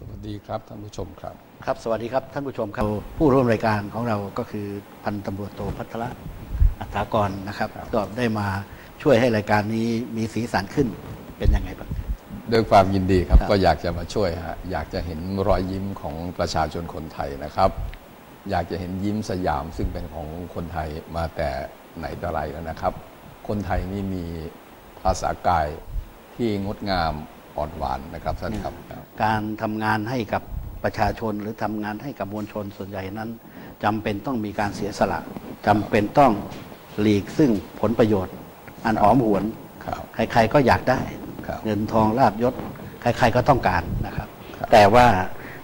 สวัสดีครับท่านผู้ชมครับ ครับ สวัสดีครับท่านผู้ชมครับ ผู้ร่วมรายการของเราก็คือพันตำรวจโทพัทระอัฐากรนะครับ ก็ได้มาช่วยให้รายการนี้มีสีสันขึ้นเป็นยังไงบ้างด้วยความยินดีครับครับก็อยากจะมาช่วยฮะอยากจะเห็นรอยยิ้มของประชาชนคนไทยนะครับ อยากจะเห็นยิ้มสยามซึ่งเป็นของคนไทยมาแต่ไหนแต่ไรแล้วนะครับ คนไทยนี่มีภาษากายที่งดงาม อ่อนหวานนะครับท่านครับ การทำงานให้กับประชาชนหรือทำงานให้กับมวลชนส่วนใหญ่นั้นจำเป็นต้องมีการเสียสละจำเป็นต้องหลีกซึ่งผลประโยชน์ อันหอมหวนครับใครๆก็อยากได้ครับเงินทองลาบยศใครๆก็ต้องการนะครับครับแต่ว่า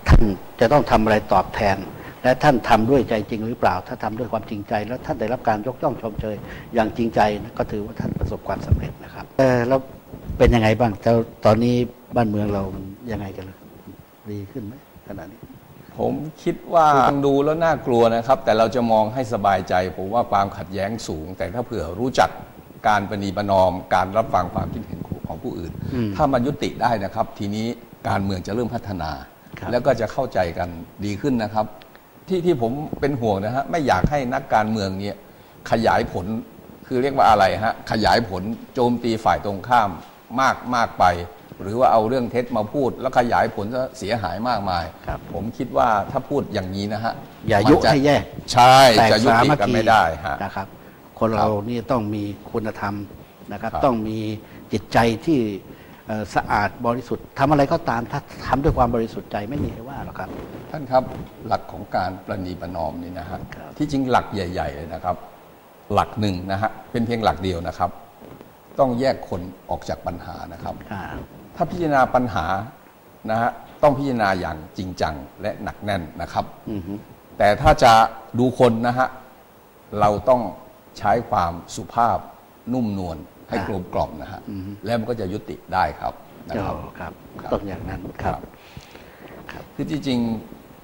ท่านจะต้องทำอะไรตอบแทน และท่านทำด้วยใจจริงหรือเปล่า ถ้าทำด้วยความจริงใจ แล้วท่านได้รับการยกย่องชมเชยอย่างจริงใจนะก็ถือว่าท่านประสบความสำเร็จนะครับเออแล้ว เป็นยังไงบ้างแต่ตอนนี้บ้านเมืองเรามันยังไงกันล่ะดีขึ้นไหมขณะนี้ ผมคิดว่าฟังดูแล้วน่ากลัวนะครับ แต่เราจะมองให้สบายใจ ผมว่าความขัดแย้งสูง แต่ถ้าเผื่อรู้จักการประนีประนอม การรับฟังความคิดเห็นของผู้อื่นอืมถ้ามันยุติได้นะครับ ทีนี้การเมืองจะเริ่มพัฒนาครับแล้วก็จะเข้าใจกันดีขึ้นนะครับ ที่ที่ผมเป็นห่วงนะฮะไม่อยากให้นักการเมืองเนี่ยขยายผลคือเรียกว่าอะไรฮะขยายผลโจมตีฝ่ายตรงข้าม มากมากไป หรือว่าเอาเรื่องเท็จมาพูดแล้วขยายผลจะเสียหายมากมาย ครับผมคิดว่าถ้าพูดอย่างนี้นะฮะอย่ายุมันจะให้แยก ใช่แตกจะยุสาติมัคกันคีไม่ได้ฮะ นะครับ คนเรานี่ต้องมีคุณธรรมนะครับ ครับ ต้องมีจิตใจที่เอ่อสะอาดบริสุทธิ์ทำอะไรก็ตามถ้าทำด้วยความบริสุทธิ์ใจไม่มีใครว่าหรอกครับ ท่านครับหลักของการประนีประนอมนี่นะฮะครับ ที่จริงหลักใหญ่ ๆ เลยนะครับ หลักหนึ่งนะฮะเป็นเพียงหลักเดียวนะครับ ต้องแยกคนออกจากปัญหานะครับอ่าถ้าพิจารณาปัญหานะฮะต้องพิจารณาอย่างจริงจังและหนักแน่นนะครับอือฮึแต่ถ้าจะดูคนนะฮะเราต้องใช้ความสุภาพนุ่มนวลให้กลมกล่อมนะฮะแล้วมันก็จะยุติได้ครับนะครับอ๋อครับครับต้องอย่างนั้นครับคือที่จริง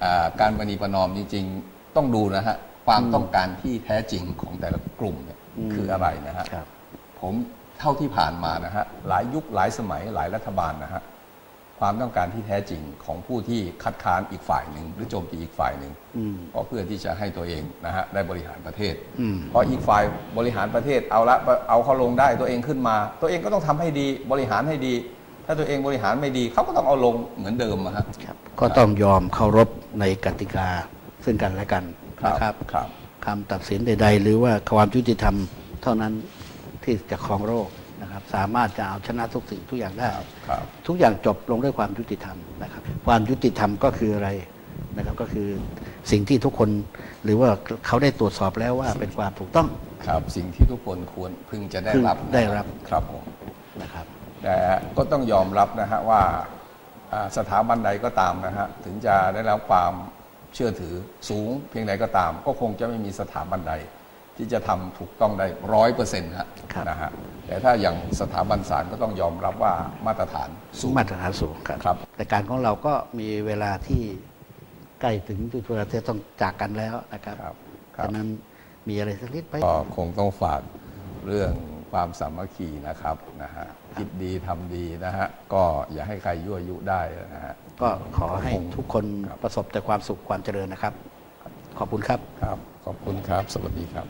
อ่าการประนีประนอมจริงๆ ต้องดูนะฮะความต้องการที่แท้จริงของแต่ละกลุ่มเนี่ยอืมคืออะไรนะฮะครับผม เท่าที่ผ่านมานะฮะหลายยุคหลายสมัยหลายรัฐบาลนะฮะความต้องการที่แท้จริงของผู้ที่คัดค้านอีกฝ่ายหนึ่งหรือโจมตีอีกฝ่ายหนึ่งอืมก็เพื่อที่จะให้ตัวเองนะฮะได้บริหารประเทศอืมเพราะอีกฝ่ายบริหารประเทศเอาละเอาเขาลงได้ตัวเองขึ้นมา ตัวเองก็ต้องทำให้ดีบริหารให้ดี ถ้าตัวเองบริหารไม่ดีเขาก็ต้องเอาลงเหมือนเดิมอะฮะครับก็ต้องยอมเคารพในกติกาซึ่งกันและกันนะครับครับคำตัดสินใด ๆ หรือว่าความยุติธรรมเท่านั้น ที่จะครองโลกนะครับสามารถจะเอาชนะทุกสิ่งทุกอย่างได้ครับครับทุกอย่างจบลงด้วยความยุติธรรมนะครับความยุติธรรมก็คืออะไรนะครับก็คือสิ่งที่ทุกคนหรือว่าเขาได้ตรวจสอบแล้วว่าเป็นความถูกต้องครับสิ่งที่ทุกคนควรพึงจะได้รับพึงได้รับครับผมนะครับ แต่ก็ต้องยอมรับนะฮะว่าอ่าสถาบันใดก็ตามนะฮะถึงจะได้รับความเชื่อถือสูงเพียงใดก็ตาม ก็คงจะไม่มีสถาบันใด ที่จะทำถูกต้องได้ร้อยเปอร์เซ็นต์ครับนะฮะแต่ถ้าอย่างสถาบันศาลก็ต้องยอมรับว่ามาตรฐานสูงมาตรฐานสูงครับครับแต่การของเราก็มีเวลาที่ใกล้ถึงที่ประเทศต้องจากกันแล้วนะครับครับครับฉะนั้นมีอะไรสักนิดไหมก็คงต้องฝากเรื่องความสามัคคีนะครับนะฮะคิดดีทำดีนะฮะก็อย่าให้ใครยั่วยุได้นะฮะก็ขอให้ทุกคนครับประสบแต่ความสุขความเจริญนะครับ ขอบคุณครับ ครับ ขอบคุณครับ สวัสดีครับ